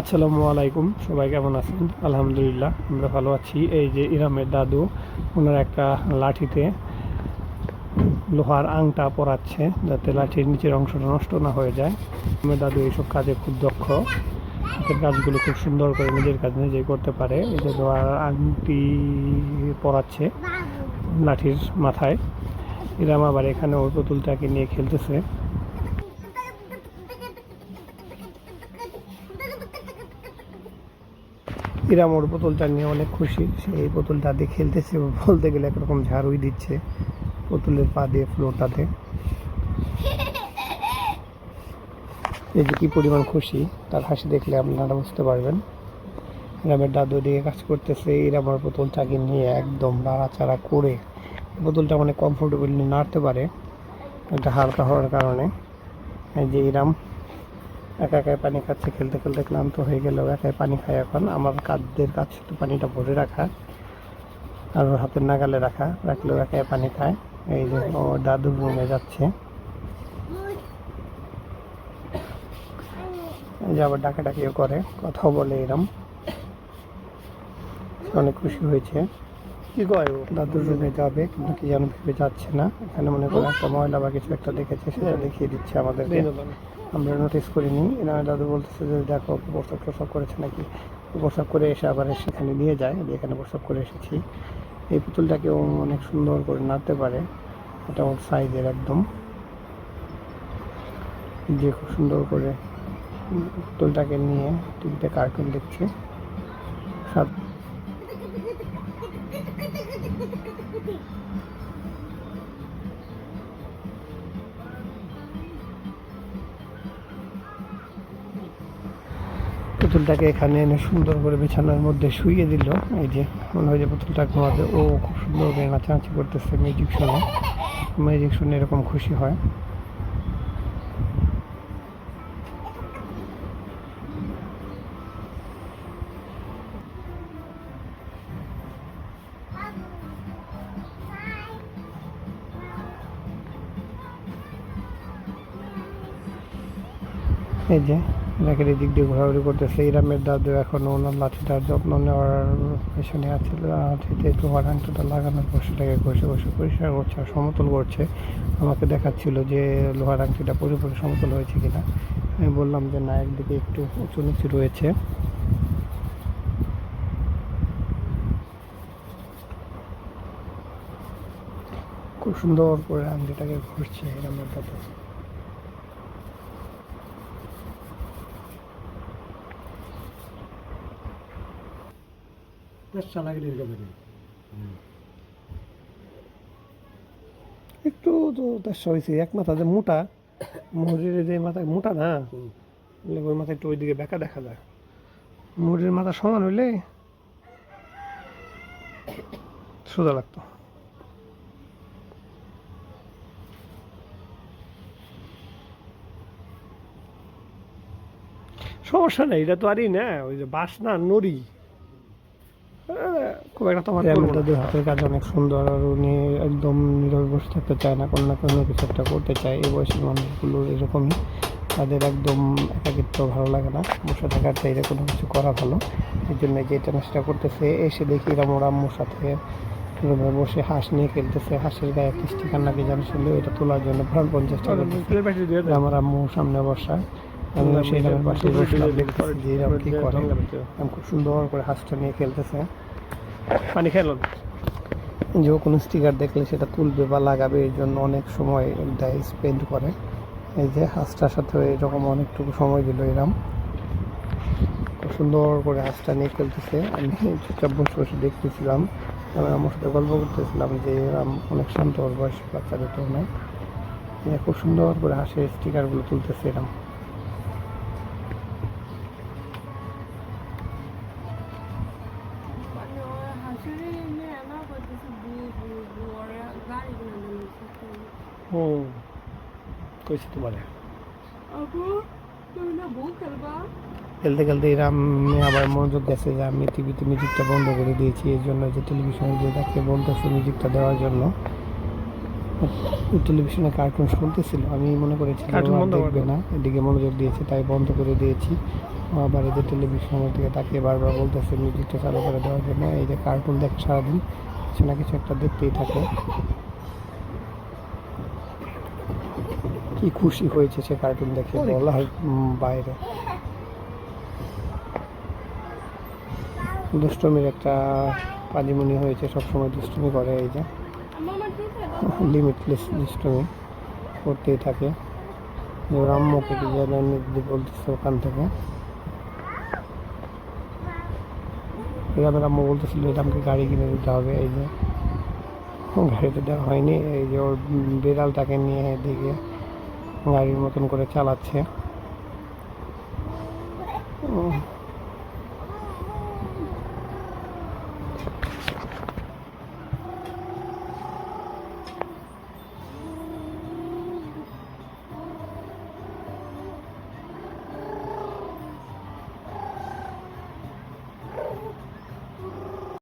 আসসালামু আলাইকুম, সবাই কেমন আছেন? আলহামদুলিল্লাহ, আমরা ভালো আছি। এই যে ইরামের দাদু, ওনার একটা লাঠিতে লোহার আংটা পরাচ্ছে, যাতে লাঠির নিচের অংশটা নষ্ট না হয়ে যায়। আমার দাদু এইসব কাজে খুব দক্ষ। হাতের কাজগুলো খুব সুন্দর করে নিজের কাজ নিজেই করতে পারে। এই যে লোহার আংটি পরাচ্ছে লাঠির মাথায়। ইরাম আবার এখানে ওর পুতুলটাকে নিয়ে খেলতেছে। ইরাম ওর বোতলটা নিয়ে অনেক খুশি। সে এই বোতলটা দিয়ে খেলতেছে বলতে গেলে একরকম ঝাড়ুই দিচ্ছে বোতলের পা দিয়ে ফ্লোরটাতে। এই যে কি পরিমাণ খুশি, তার হাসি দেখলে আপনারা বুঝতে পারবেন। ইরামের দাদু দিয়ে কাজ করতেছে ইরাম ওর বোতলটাকে নিয়ে একদম নাড়াচাড়া করে বোতলটা অনেক কমফোর্টেবলি নাড়তে পারে। এটা হালকা হওয়ার কারণে। এই যে ইরাম একা একাই পানি খাচ্ছে, খেলতে খেলতে ক্লান্ত হয়ে গেলেও একাই পানি খায় এখন। আমার কাঁধদের কাছে শুধু পানিটা ভরে রাখা আর ওর হাতের নাগালে রাখা, রাখলেও একাই পানি খায়। এই যে ও দাদুর রুমে যাচ্ছে। যে আবার ডাকাডাকিও করে, কথাও বলে এরম। অনেক খুশি হয়েছে। কি কয় দাদুর রুমে যাবে কিন্তু কি যেন ভেবে যাচ্ছে না। এখানে মনে করে একটা ময়লা বা কিছু একটা দেখেছে সেটা দেখিয়ে দিচ্ছে আমাদেরকে। আমরা নোটিস করিনি। এরা দাদু বলতেছে যে দেখো ওকে প্রস্রাব প্রস্রাব করেছে নাকি? ও করে এসে আবার সেখানে নিয়ে যায়। এখানে প্রস্রাব করে এসেছি। এই পুতুলটাকে ও অনেক সুন্দর করে নাড়তে পারে। এটা ওর সাইজের একদম। যে খুব সুন্দর করে পুতুলটাকে নিয়ে টিভিতে কার্টুন দেখছে। সাত পুতুলটাকে এখানে এনে সুন্দর করে বিছানার মধ্যে শুইয়ে দিল। এই যে, মনে হয় যে পুতুলটা ঘুমাবে ও খুব সুন্দর করে নাচানাচি করতেছে মিউজিক শুনে। মিউজিক শুনে এরকম খুশি হয়। এই যে এনাকে এদিক দিয়ে ঘোরাঘুরি করতেছে। ইরামের দাদু এখনও ওনার লাঠিটার যত্ন নেওয়ার পেছনে আছে। লাঠিতে লোহার আংটাটা লাগানোর পর সেটাকে ঘষে ঘষে পরিষ্কার করছে আর সমতল করছে। আমাকে দেখাচ্ছিল যে লোহার আংটিটা পুরোপুরি সমতল হয়েছে কিনা। আমি বললাম যে না, একদিকে একটু উঁচু নিচু রয়েছে। খুব সুন্দর করে আংটিটাকে ঘষছে ইরামের দাদু। চালাকি নির্গত একটু তো তার হয়েছে এক মাথা যে মোটা মুহুরির যে মাথা মোটা না ওই মাথা একটু ওইদিকে বেঁকা দেখা যায়। মুহুরির মাথা সমান হইলে সোজা লাগতো। সমস্যা নেই এটা তো আরই না ওই যে বাস না নড়ি। খুব একটা তোমার দাদুর হাতের কাজ অনেক সুন্দর আর উনি একদম নীরবে বসে থাকতে চায় না কোনো না কোনো কিছু একটা করতে চায়। এই বয়সের মানুষগুলো এরকমই তাদের একদম একাকিত্ব ভালো লাগে না। বসে থাকার চাইলে কোনো কিছু করা ভালো। এই জন্য যেটা না সেটা করতেছে এসে দেখি এরম ওর আম্মুর সাথে রুমে বসে হাঁস নিয়ে খেলতেছে। হাঁসের গায়ে একটা স্টিকার নাকি জানি ছিল এটা তোলার জন্য প্রাণপণ চেষ্টা করতেছে। আমার আম্মু সামনে বসা আমি সেই গ্রামের পাশে বসলাম দেখতেছি যে এরকম কি করে। খুব সুন্দর করে হাঁসটা নিয়ে খেলতেছে। পানি খেলো যে কোনো স্টিকার দেখলে সেটা তুলবে বা লাগাবে, এই জন্য অনেক সময় দেয় স্পেন্ড করে। এই যে হাঁসটার সাথে এরকম অনেকটুকু সময় দিল এরম। সুন্দর করে হাঁসটা নিয়ে খেলতেছে। আমি চুপচাপ বসে বসে দেখতেছিলাম। আমি আমার সাথে গল্প করতেছিলাম যে এরম অনেক শান্ত ওর বয়স বাচ্চাদের তো অনেক খুব সুন্দর করে হাঁসের স্টিকারগুলো তুলতেছে এরম। হুম কইছি তোমারে। খেলতে খেলতে এরাম আবার মনোযোগ গেছে যে আমি টিভিতে মিউজিকটা বন্ধ করে দিয়েছি এই জন্য যে টেলিভিশনে যে দেখে বলতেছে মিউজিকটা দেওয়ার জন্য। টেলিভিশনে কার্টুন শুনতেছিল আমি মনে করেছি দেখবে না এদিকে মনোযোগ দিয়েছে তাই বন্ধ করে দিয়েছি। আবার যে টেলিভিশনের দিকে তাকিয়ে বারবার বলতেছে মিউজিকটা চালু করে দেওয়ার জন্য এই যে কার্টুন দেখে সারাদিন কিছু না কিছু একটা দেখতেই থাকে। কি খুশি হয়েছে সে কার্টুন দেখে? বলার বাইরে। দুষ্টমির একটা পাজিমনি হয়েছে সবসময় দুষ্টমি করে এই যে। লিমিটলেস দুষ্টমি করতেই থাকে। ওর আম্মুকে কি যেন বলতেছে ওখান থেকে। গ্রামের আম্মু বলতেছিল এটা আমাকে গাড়ি কিনে দিতে হবে এই যে। গাড়িতে দেওয়া হয়নি এই যে ওর বিড়ালটাকে নিয়ে এদিকে। গাড়ির মতন করে চালাচ্ছে।